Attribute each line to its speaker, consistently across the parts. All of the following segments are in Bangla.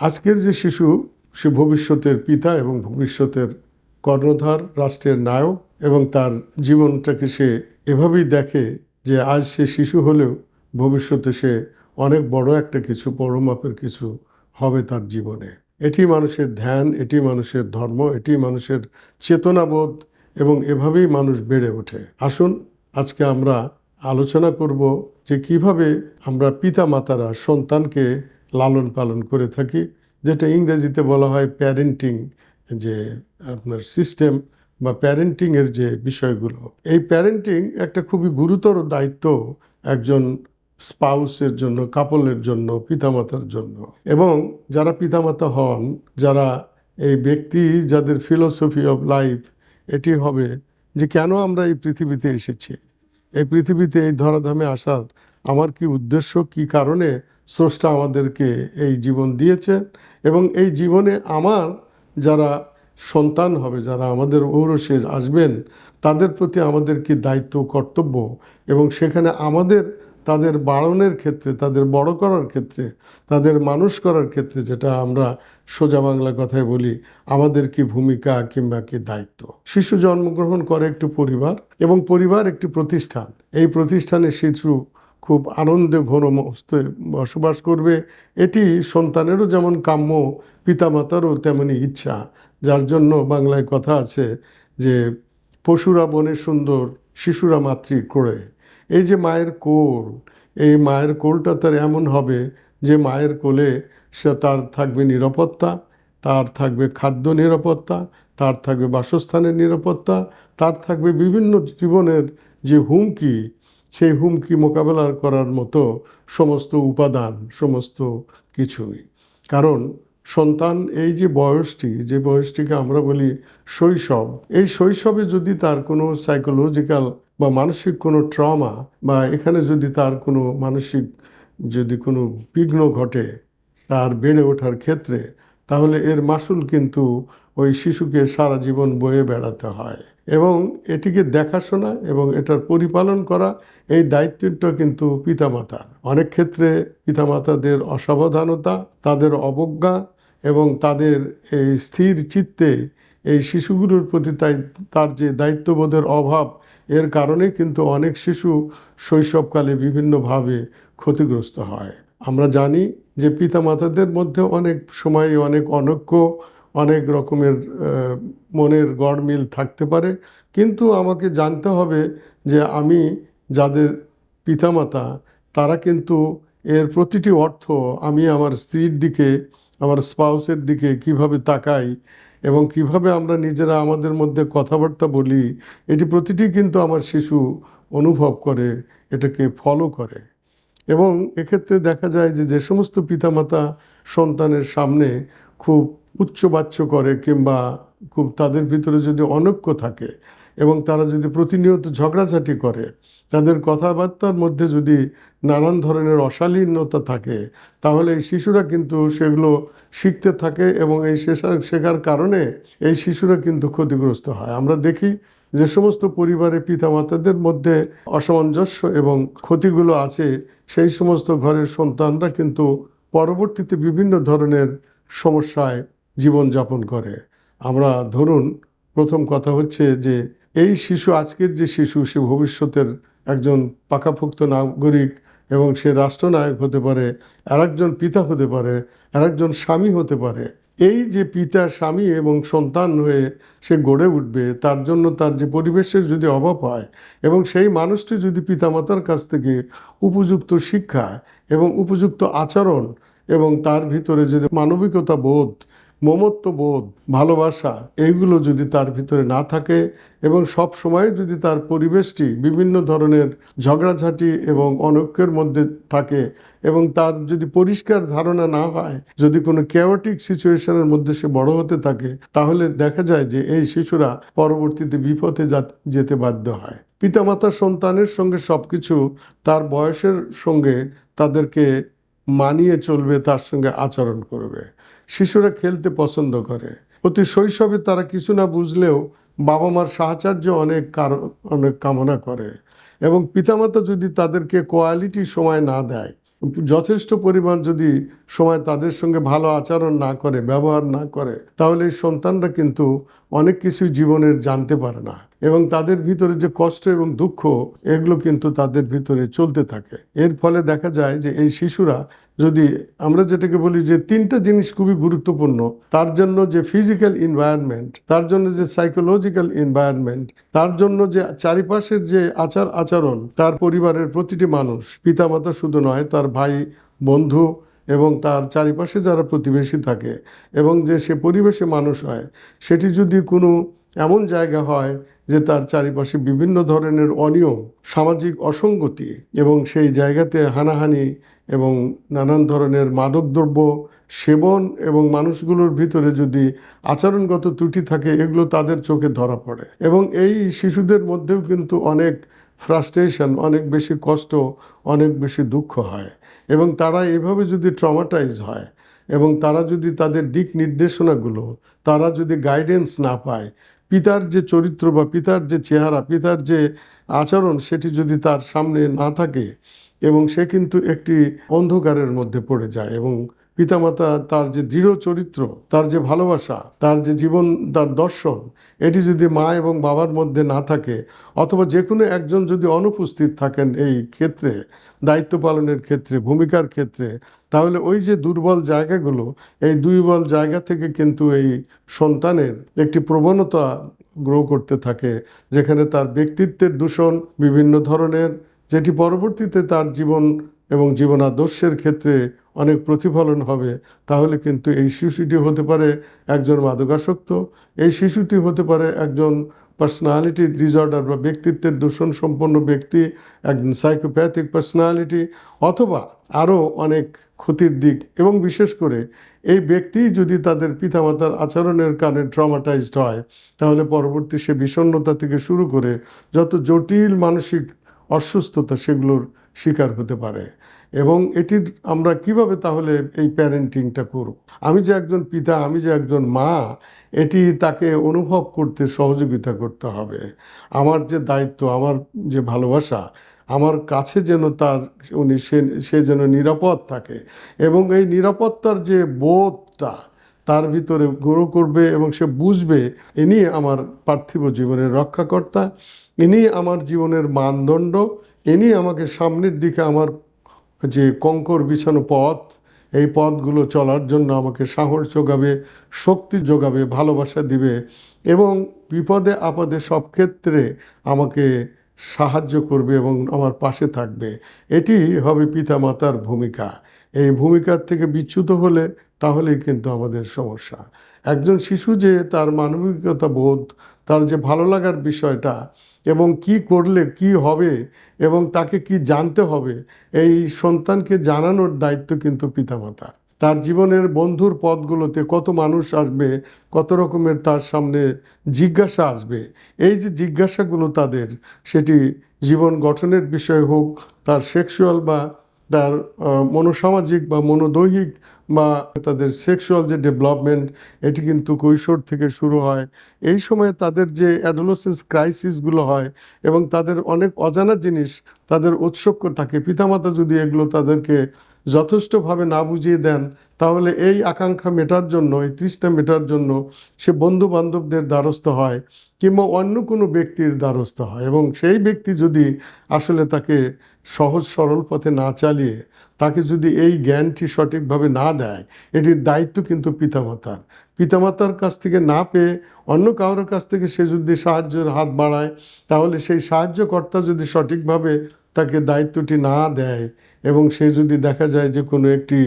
Speaker 1: আজকের যে শিশু, সে ভবিষ্যতের পিতা এবং ভবিষ্যতের কর্ণধার, রাষ্ট্রের নায়ক এবং তার জীবনটাকে সে এভাবেই দেখে যে আজ সে শিশু হলেও ভবিষ্যতে সে অনেক বড় একটা কিছু বড় মাপের কিছু হবে তার জীবনে। এটি মানুষের ধ্যান, এটি মানুষের ধর্ম, এটি মানুষের চেতনাবোধ এবং এভাবেই মানুষ বেড়ে ওঠে। আসুন, আজকে আমরা আলোচনা করব যে কীভাবে আমরা পিতা মাতারা সন্তানকে লালন পালন করে থাকি, যেটা ইংরেজিতে বলা হয় প্যারেন্টিং যে আপনার সিস্টেম বা প্যারেন্টিংয়ের যে বিষয়গুলো। এই প্যারেন্টিং একটা খুবই গুরুতর দায়িত্ব একজন স্পাউসের জন্য কাপলের জন্য, পিতামাতার জন্য। এবং যারা পিতামাতা হন, যারা এই ব্যক্তি, যাদের ফিলোসফি অফ লাইফ এটি হবে যে কেন আমরা এই পৃথিবীতে এসেছি? এই পৃথিবীতে এই ধরাধামে আসার আমার কি উদ্দেশ্য, কি কারণে স্রষ্টা আমাদেরকে এই জীবন দিয়েছেন এবং এই জীবনে আমার যারা সন্তান হবে, যারা আমাদের ঔরসে আসবেন, তাদের প্রতি আমাদের কি দায়িত্ব, কর্তব্য? এবং সেখানে আমাদের, তাদের বাড়নের ক্ষেত্রে, তাদের বড় করার ক্ষেত্রে, তাদের মানুষ করার ক্ষেত্রে যেটা আমরা সোজা বাংলা কথায় বলি, আমাদের কি ভূমিকা কিংবা কি দায়িত্ব? শিশু জন্মগ্রহণ করে একটি পরিবার এবং পরিবার একটি প্রতিষ্ঠান। এই প্রতিষ্ঠানে শিশু খুব আনন্দে ঘন মস্তে বসবাস করবে। এটি সন্তানেরও যেমন কাম্য, পিতামাতারও তেমনি ইচ্ছা। যার জন্য বাংলায় কথা আছে যে, পশুরা বনে সুন্দর, শিশুরা মাতৃ করে। এই যে মায়ের কোল, এই মায়ের কোলটা তার এমন হবে যে, মায়ের কোলে সে তার থাকবে নিরাপত্তা, তার থাকবে খাদ্য নিরাপত্তা, তার থাকবে বাসস্থানের নিরাপত্তা, তার থাকবে বিভিন্ন জীবনের যে হুমকি সেই হুমকি মোকাবেলা করার মতো সমস্ত উপাদান, সমস্ত কিছুই। কারণ সন্তান এই যে বয়সটি, যে বয়সটিকে আমরা বলি শৈশব, এই শৈশবে যদি তার কোনো সাইকোলজিক্যাল বা মানসিক কোনো ট্রমা বা এখানে যদি তার কোনো মানসিক যদি কোনো বিঘ্ন ঘটে তার বেড়ে ওঠার ক্ষেত্রে, তাহলে এর মাসুল কিন্তু ওই শিশুকে সারা জীবন বয়ে বেড়াতে হয়। এবং এটিকে দেখাশোনা এবং এটার পরিপালন করা এই দায়িত্বটা কিন্তু পিতামাতার অনেক ক্ষেত্রে পিতামাতাদের অসাবধানতা, তাদের অবজ্ঞা এবং তাদের এই স্থির চিত্তে এই শিশুগুলোর প্রতি তাই তার যে দায়িত্ববোধের অভাব, এর কারণে কিন্তু অনেক শিশু শৈশবকালে বিভিন্নভাবে ক্ষতিগ্রস্ত হয়। আমরা জানি যে পিতামাতাদের মধ্যে অনেক সময় অনেক অনৈক্য অনেক রকমের মনের গড়মিল থাকতে পারে। কিন্তু আমাকে জানতে হবে যে আমি যাদের পিতামাতা, তারা কিন্তু এর প্রতিটি অর্থ আমি আমার স্ত্রীর দিকে, আমার স্পাউসের দিকে কীভাবে তাকাই এবং কীভাবে আমরা নিজেরা আমাদের মধ্যে কথাবার্তা বলি, এটি প্রতিটি কিন্তু আমার শিশু অনুভব করে, এটাকে ফলো করে। এবং এক্ষেত্রে দেখা যায় যে যে সমস্ত পিতামাতা সন্তানের সামনে খুব উচ্চবাচ্য করে কিংবা খুব তাদের ভিতরে যদি অনৈক্য থাকে এবং তারা যদি প্রতিনিয়ত ঝগড়াঝাটি করে, তাদের কথাবার্তার মধ্যে যদি নানান ধরনের অশালীনতা থাকে, তাহলে এই শিশুরা কিন্তু সেগুলো শিখতে থাকে এবং এই শেখার কারণে এই শিশুরা কিন্তু ক্ষতিগ্রস্ত হয়। আমরা দেখি যে সমস্ত পরিবারে পিতামাতাদের মধ্যে অসামঞ্জস্য এবং ক্ষতিগুলো আছে, সেই সমস্ত ঘরের সন্তানরা কিন্তু পরবর্তীতে বিভিন্ন ধরনের সমস্যায় জীবনযাপন করে। আমরা ধরুন, প্রথম কথা হচ্ছে যে, এই শিশু, আজকের যে শিশু, সে ভবিষ্যতের একজন পাকাপোক্ত নাগরিক এবং সে রাষ্ট্রনায়ক হতে পারে আর একজন পিতা হতে পারে আর একজন স্বামী হতে পারে। এই যে পিতা, স্বামী এবং সন্তান হয়ে সে গড়ে উঠবে, তার জন্য তার যে পরিবেশের যদি অভাব হয় এবং সেই মানুষটি যদি পিতামাতার কাছ থেকে উপযুক্ত শিক্ষা এবং উপযুক্ত আচরণ এবং তার ভিতরে যদি মানবিকতা বোধ মমত্ব বোধ ভালোবাসা এইগুলো যদি তার ভিতরে না থাকে এবং সব সময় যদি তার পরিবেশটি বিভিন্ন ধরনের ঝগড়াঝাটি এবং অনৈক্যের মধ্যে থাকে এবং তার যদি পরিষ্কার ধারণা না হয়, যদি কোনো কেওটিক সিচুয়েশনের মধ্যে সে বড় হতে থাকে, তাহলে দেখা যায় যে এই শিশুরা পরবর্তীতে বিপথে যেতে বাধ্য হয়। পিতামাতা সন্তানের সঙ্গে সব কিছু তার বয়সের সঙ্গে তাদেরকে মানিয়ে চলবে, তার সঙ্গে আচরণ করবে। শিশুরা খেলতে পছন্দ করে। অতি শৈশবে তারা কিছু না বুঝলেও বাবা মার সাহচর্য অনেক কারণ, অনেক কামনা করে এবং পিতামাতা যদি তাদেরকে কোয়ালিটি সময় না দেয়, যথেষ্ট পরিমাণ যদি সময় তাদের সঙ্গে ভালো আচরণ না করে, ব্যবহার না করে, তাহলে সন্তানরা কিন্তু অনেক কিছুই জীবনের জানতে পারে না। এবং তাদের ভিতরে যে কষ্ট এবং দুঃখ, এগুলো কিন্তু তাদের ভিতরে চলতে থাকে। এর ফলে দেখা যায় যে এই শিশুরা যদি আমরা যেটাকে বলি যে তিনটা জিনিস খুবই গুরুত্বপূর্ণ, তার জন্য যে ফিজিক্যাল এনভায়রনমেন্ট তার জন্য যে সাইকোলজিক্যাল এনভায়রনমেন্ট তার জন্য যে চারিপাশের যে আচার আচরণ তার পরিবারের প্রতিটি মানুষ, পিতামাতা শুধু নয়, তার ভাই, বন্ধু এবং তার চারিপাশে যারা প্রতিবেশী থাকে এবং যে সে পরিবেশে মানুষ হয়, সেটি যদি কোনো এমন জায়গা হয় যে তার চারিপাশে বিভিন্ন ধরনের অনিয়ম, সামাজিক অসঙ্গতি এবং সেই জায়গাতে হানাহানি এবং নানান ধরনের মাদকদ্রব্য, সেবন এবং মানুষগুলোর ভিতরে যদি আচরণগত ত্রুটি থাকে, এগুলো তাদের চোখে ধরা পড়ে। এবং এই শিশুদের মধ্যেও কিন্তু অনেক ফ্রাস্ট্রেশন অনেক বেশি কষ্ট, অনেক বেশি দুঃখ হয়। এবং তারা এভাবে যদি ট্রমাটাইজ হয় এবং তারা যদি তাদের দিক নির্দেশনাগুলো, তারা যদি গাইডেন্স না পায়, পিতার যে চরিত্র বা পিতার যে চেহারা, পিতার যে আচরণ সেটি যদি তার সামনে না থাকে এবং সে কিন্তু একটি অন্ধকারের মধ্যে পড়ে যায় এবং পিতামাতা, তার যে দৃঢ় চরিত্র, তার যে ভালোবাসা, তার যে জীবন, তার দর্শন, এটি যদি মা এবং বাবার মধ্যে না থাকে, অথবা যে কোনো একজন যদি অনুপস্থিত থাকেন এই ক্ষেত্রে, দায়িত্ব পালনের ক্ষেত্রে, ভূমিকার ক্ষেত্রে, তাহলে ওই যে দুর্বল জায়গাগুলো, এই দুর্বল জায়গা থেকে কিন্তু এই সন্তানের একটি প্রবণতা গ্রো করতে থাকে, যেখানে তার ব্যক্তিত্বের দূষণ বিভিন্ন ধরনের, যেটি পরবর্তীতে তার জীবন এবং জীবনাদর্শের ক্ষেত্রে অনেক প্রতিফলন হবে, তাহলে কিন্তু এই শিশুটি হতে পারে একজন মাদকাসক্ত, এই শিশুটি হতে পারে একজন পার্সোনালিটি ডিসঅর্ডার বা ব্যক্তিত্বের দূষণ সম্পন্ন ব্যক্তি, একজন সাইকোপ্যাথিক পার্সোনালিটি অথবা আরও অনেক ক্ষতির দিক। এবং বিশেষ করে এই ব্যক্তি যদি তাদের পিতামাতার আচরণের কারণে ট্রমাটাইজড হয়, তাহলে পরবর্তী সে বিষণ্ণতা থেকে শুরু করে যত জটিল মানসিক অসুস্থতা সেগুলোর শিকার হতে পারে। এবং এটির আমরা কীভাবে তাহলে এই প্যারেন্টিংটা করব? আমি যে একজন পিতা, আমি যে একজন মা, এটি তাকে অনুভব করতে সহযোগিতা করতে হবে। আমার যে দায়িত্ব, আমার যে ভালোবাসা, আমার কাছে যেন তার, উনি সে সে যেন নিরাপদ থাকে এবং এই নিরাপত্তার যে বোধটা তার ভিতরে গ্রো করবে এবং সে বুঝবে, ইনি আমার পার্থিব জীবনের রক্ষাকর্তা, ইনি আমার জীবনের মানদণ্ড ইনি আমাকে সামনের দিকে আমার যে কঙ্কর বিছানো পথ, এই পথগুলো চলার জন্য আমাকে সাহস যোগাবে, শক্তি যোগাবে, ভালোবাসা দিবে এবং বিপদে আপদে সব ক্ষেত্রে আমাকে সাহায্য করবে এবং আমার পাশে থাকবে। এটি হবে পিতামাতার ভূমিকা। এই ভূমিকার থেকে বিচ্যুত হলে তাহলেই কিন্তু আমাদের সমস্যা। একজন শিশু যে তার মানবিকতা বোধ, তার যে ভালো লাগার বিষয়টা এবং কি করলে কি হবে এবং তাকে কি জানতে হবে, এই সন্তানকে জানানোর দায়িত্ব কিন্তু পিতামাতা তার জীবনের বন্ধুর পদগুলোতে কত মানুষ আসবে, কত রকমের তার সামনে জিজ্ঞাসা আসবে, এই যে জিজ্ঞাসাগুলো তাদের, সেটি জীবন গঠনের বিষয় হোক, তার সেক্সুয়াল বা তার মনোসামাজিক বা মনোদৈহিক বা তাদের সেক্সুয়াল যে ডেভেলপমেন্ট এটি কিন্তু কৈশোর থেকে শুরু হয়। এই সময়ে তাদের যে অ্যাডোলোসেন্স ক্রাইসিসগুলো হয় এবং তাদের অনেক অজানা জিনিস তাদের উৎসক্য থাকে, পিতামাতা যদি এগুলো তাদেরকে যথেষ্টভাবে না বুঝিয়ে দেন, তাহলে এই আকাঙ্ক্ষা মেটার জন্য, এই তৃষ্ণা মেটার জন্য সে বন্ধু বান্ধবদের দ্বারস্থ হয় কিংবা অন্য কোনো ব্যক্তির দ্বারস্থ হয়। এবং সেই ব্যক্তি যদি আসলে তাকে সহজ সরল পথে না চালিয়ে, তাকে যদি এই জ্ঞানটি সঠিকভাবে না দেয়, এটির দায়িত্ব কিন্তু পিতামাতার। পিতামাতার কাছ থেকে না পেয়ে অন্য কারোর কাছ থেকে সে যদি সাহায্যের হাত বাড়ায়, তাহলে সেই সাহায্যকর্তা যদি সঠিকভাবে তাকে দায়িত্বটি না দেয় এবং সে যদি দেখা যায় যে কোনো একটি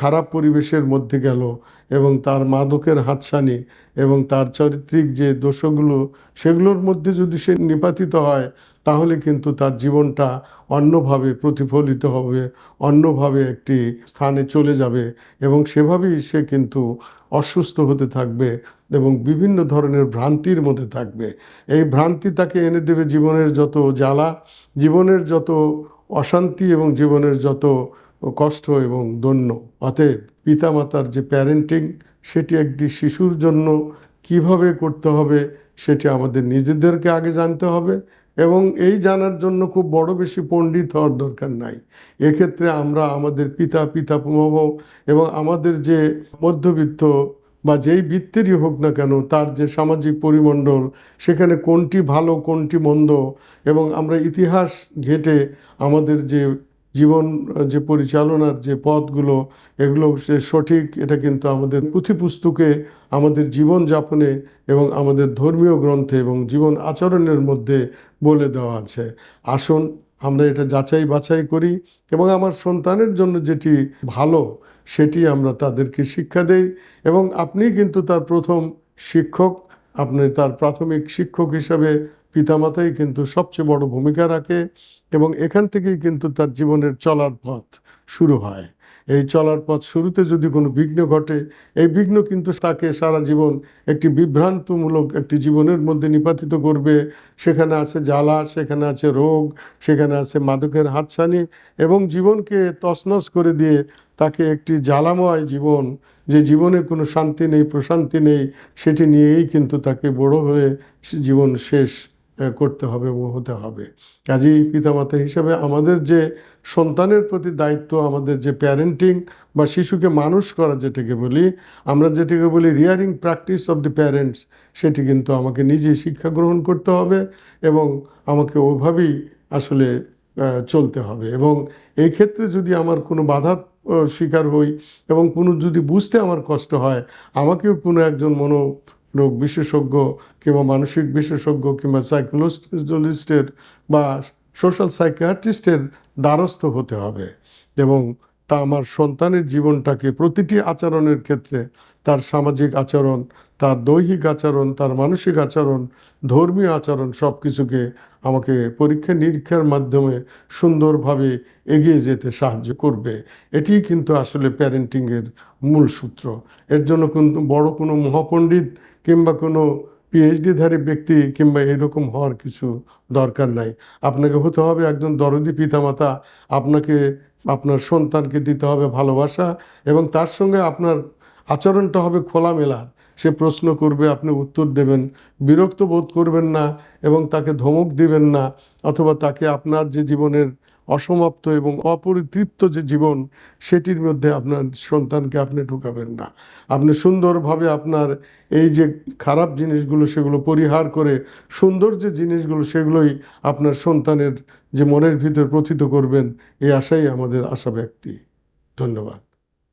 Speaker 1: খারাপ পরিবেশের মধ্যে গেল এবং তার মাদকের হাতছানি এবং তার চারিত্রিক যে দোষগুলো সেগুলোর মধ্যে যদি সে নিপাতিত হয়, তাহলে কিন্তু তার জীবনটা অন্যভাবে প্রতিফলিত হবে, অন্যভাবে একটি স্থানে চলে যাবে এবং সেভাবেই সে কিন্তু অসুস্থ হতে থাকবে। এবং বিভিন্ন ধরনের ভ্রান্তির মধ্যে থাকবে। এই ভ্রান্তি তাকে এনে দেবে জীবনের যত জ্বালা, জীবনের যত অশান্তি এবং জীবনের যত কষ্ট এবং দন্য অতএব পিতামাতার যে প্যারেন্টিং সেটি একটি শিশুর জন্য কীভাবে করতে হবে, সেটি আমাদের নিজেদেরকে আগে জানতে হবে এবং এই জানার জন্য খুব বড় বেশি পণ্ডিত হওয়ার দরকার নাই। এক্ষেত্রে আমরা আমাদের পিতা, পিতামহ এবং আমাদের যে মধ্যবিত্ত বা যেই বৃত্তেরই হোক না কেন, তার যে সামাজিক পরিমণ্ডল, সেখানে কোনটি ভালো, কোনটি মন্দ, এবং আমরা ইতিহাস ঘেটে আমাদের যে জীবন, যে পরিচালনার যে পথগুলো, এগুলো সে সঠিক, এটা কিন্তু আমাদের পুঁথি পুস্তকে আমাদের জীবন যাপনে এবং আমাদের ধর্মীয় গ্রন্থে এবং জীবন আচরণের মধ্যে বলে দেওয়া আছে। আসুন আমরা এটা যাচাই বাছাই করি এবং আমার সন্তানের জন্য যেটি ভালো সেটি আমরা তাদেরকে শিক্ষা দেই এবং আপনি কিন্তু তার প্রথম শিক্ষক, আপনি তার প্রাথমিক শিক্ষক হিসাবে পিতামাতাই কিন্তু সবচেয়ে বড় ভূমিকা রাখে এবং এখান থেকেই কিন্তু তার জীবনের চলার পথ শুরু হয়। এই চলার পথ শুরুতে যদি কোনো বিঘ্ন ঘটে, এই বিঘ্ন কিন্তু তাকে সারা জীবন একটি বিভ্রান্তমূলক একটি জীবনের মধ্যে নিপাতিত করবে। সেখানে আছে জ্বালা, সেখানে আছে রোগ, সেখানে আছে মাদকের হাতছানি এবং জীবনকে তছনছ করে দিয়ে তাকে একটি জ্বালাময় জীবন যে জীবনে কোনো শান্তি নেই প্রশান্তি নেই সেটি নিয়েই কিন্তু তাকে বড় হয়ে জীবন শেষ করতে হবে ও হতে হবে। কাজেই পিতামাতা হিসাবে আমাদের যে সন্তানের প্রতি দায়িত্ব আমাদের যে প্যারেন্টিং বা শিশুকে মানুষ করা যেটাকে বলি আমরা যেটাকে বলি rearing practice of the parents সেটি কিন্তু আমাকে নিজে শিক্ষা গ্রহণ করতে হবে এবং আমাকে ওভাবেই আসলে চলতে হবে। এবং এই ক্ষেত্রে যদি আমার কোনো আহ, শিকার হই এবং কোনো যদি বুঝতে আমার কষ্ট হয়, আমাকেও কোনো একজন মনো রোগ বিশেষজ্ঞ কিংবা মানসিক বিশেষজ্ঞ কিংবা সাইকোলজিস্টের বা সোশ্যাল সাইকিয়াট্রিস্টের দ্বারস্থ হতে হবে। এবং তা আমার সন্তানের জীবনটাকে প্রতিটি আচরণের ক্ষেত্রে, তার সামাজিক আচরণ তার দৈহিক আচরণ, তার মানসিক আচরণ, ধর্মীয় আচরণ সব কিছুকে আমাকে পরীক্ষা নিরীক্ষার মাধ্যমে সুন্দরভাবে এগিয়ে যেতে সাহায্য করবে। এটিই কিন্তু আসলে প্যারেন্টিংয়ের মূল সূত্র। এর জন্য কিন্তু বড় কোনো মহাপণ্ডিত কিংবা কোনো পিএইচডিধারী ব্যক্তি কিংবা এরকম হওয়ার কিছু দরকার নাই। আপনাকে হতে হবে একজন দরদি পিতামাতা। আপনাকে, আপনার সন্তানকে দিতে হবে ভালোবাসা এবং তার সঙ্গে আপনার আচরণটা হবে খোলামেলা। সে প্রশ্ন করবে, আপনি উত্তর দেবেন। বিরক্ত বোধ করবেন না এবং তাকে ধমক দিবেন না, অথবা তাকে আপনার যে জীবনের অসমাপ্ত এবং অপরিতৃপ্ত যে জীবন, সেটির মধ্যে আপনার সন্তানকে আপনি ঢুকাবেন না। আপনি সুন্দরভাবে আপনার এই যে খারাপ জিনিসগুলো, সেগুলো পরিহার করে সুন্দর যে জিনিসগুলো, সেগুলোই আপনার সন্তানের যে মনের ভিতর প্রথিত করবেন, এই আশাই আমাদের আশা ব্যক্তি ধন্যবাদ।